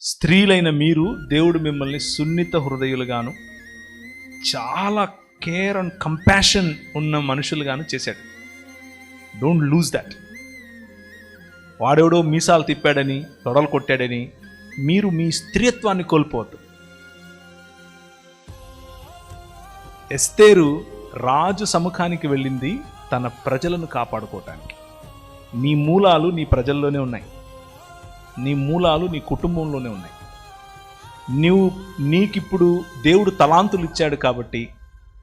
స్త్రీలైన మీరు దేవుడు మిమ్మల్ని సున్నిత హృదయులుగాను చాలా కేర్ అండ్ కంపాషన్ ఉన్న మనుషులుగాను చేశాడు. డోంట్ లూజ్ దాట్ వాడెవడో మీసాలు తిప్పాడని తొడలు కొట్టాడని మీరు మీ స్త్రీత్వాన్ని కోల్పోవద్దు. ఎస్తేరు రాజు సముఖానికి వెళ్ళింది తన ప్రజలను కాపాడుకోవటానికి. నీ మూలాలు నీ ప్రజల్లోనే ఉన్నాయి. నీ మూలాలు నీ కుటుంబంలోనే ఉన్నాయి. నువ్వు నీకిప్పుడు దేవుడు తలాంతులు ఇచ్చాడు కాబట్టి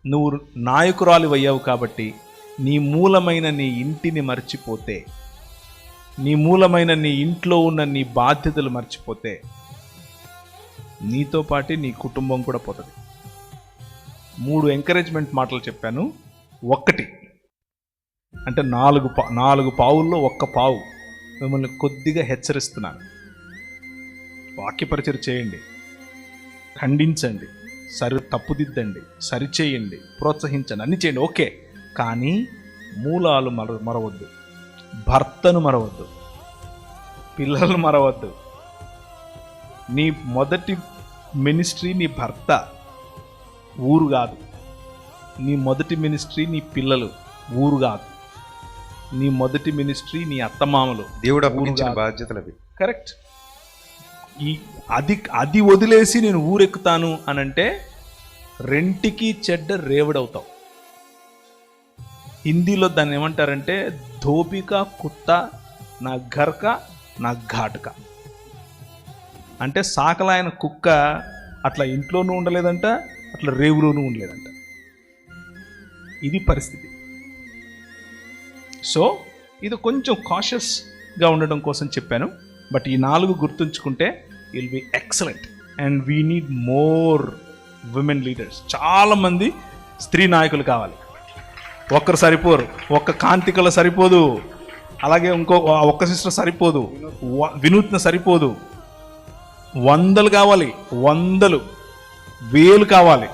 నువ్వు నాయకురాలు అయ్యావు కాబట్టి నీ మూలమైన నీ ఇంటిని మర్చిపోతే నీ మూలమైన నీ ఇంట్లో ఉన్న నీ బాధ్యతలు మర్చిపోతే నీతో పాటు నీ కుటుంబం కూడా పోతుంది. మూడు ఎంకరేజ్మెంట్ మాటలు చెప్పాను. ఒక్కటి. అంటే నాలుగు పా నాలుగు పావుల్లో ఒక్క పావు. మిమ్మల్ని కొద్దిగా హెచ్చరిస్తున్నాను. వాక్యపరిచయం చేయండి. ఖండించండి. సరి తప్పుదిద్దండి. సరిచేయండి. ప్రోత్సహించండి. అన్ని చేయండి. ఓకే. కానీ మూలాలు మర మరవద్దు. భర్తను మరవద్దు. పిల్లలను మరవద్దు. నీ మొదటి మినిస్ట్రీ నీ భర్త. ఊరు కాదు. నీ మొదటి మినిస్ట్రీ నీ పిల్లలు. ఊరు కాదు. నీ మొదటి మినిస్ట్రీ నీ అత్తమామలు. దేవుడు అప్పగించిన. బాధ్యతలు అవి కరెక్ట్. ఈ అది అది వదిలేసి నేను ఊరెక్కుతాను అని అంటే రెంటికి చెడ్డ రేవడవుతావు. హిందీలో దాన్ని ఏమంటారంటే ధోపిక కుత్త నా ఘర్క నా ఘాటుక. అంటే సాకలాయన కుక్క అట్లా ఇంట్లోనూ ఉండలేదంట అట్లా రేవులోనూ ఉండలేదంట. ఇది పరిస్థితి. సో ఇది కొంచెం కాషియస్గా ఉండడం కోసం చెప్పాను. బట్ ఈ నాలుగు గుర్తుంచుకుంటే will be excellent and we need more women leaders చాలామంది స్త్రీ నాయకులు కావాలి. ఒక్కరు సరిపోరు. ఒక్క కాంతికల సరిపోదు. అలాగే ఇంకో ఒక్క సిస్టర్ సరిపోదు. వ- వినూత్న సరిపోదు. వందలు కావాలి. వందలు. వేలు కావాలి.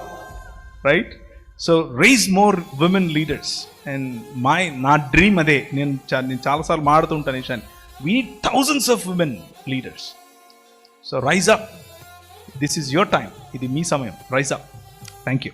Right so rise more women leaders and my నా డ్రీమ్ అదే. నేను చా- నేను చాలాసార్లు మాడుతుంటాను విషయాన్ని we need thousands of women leaders so rise up this is your time ఇది మీ సమయం. Rise up thank you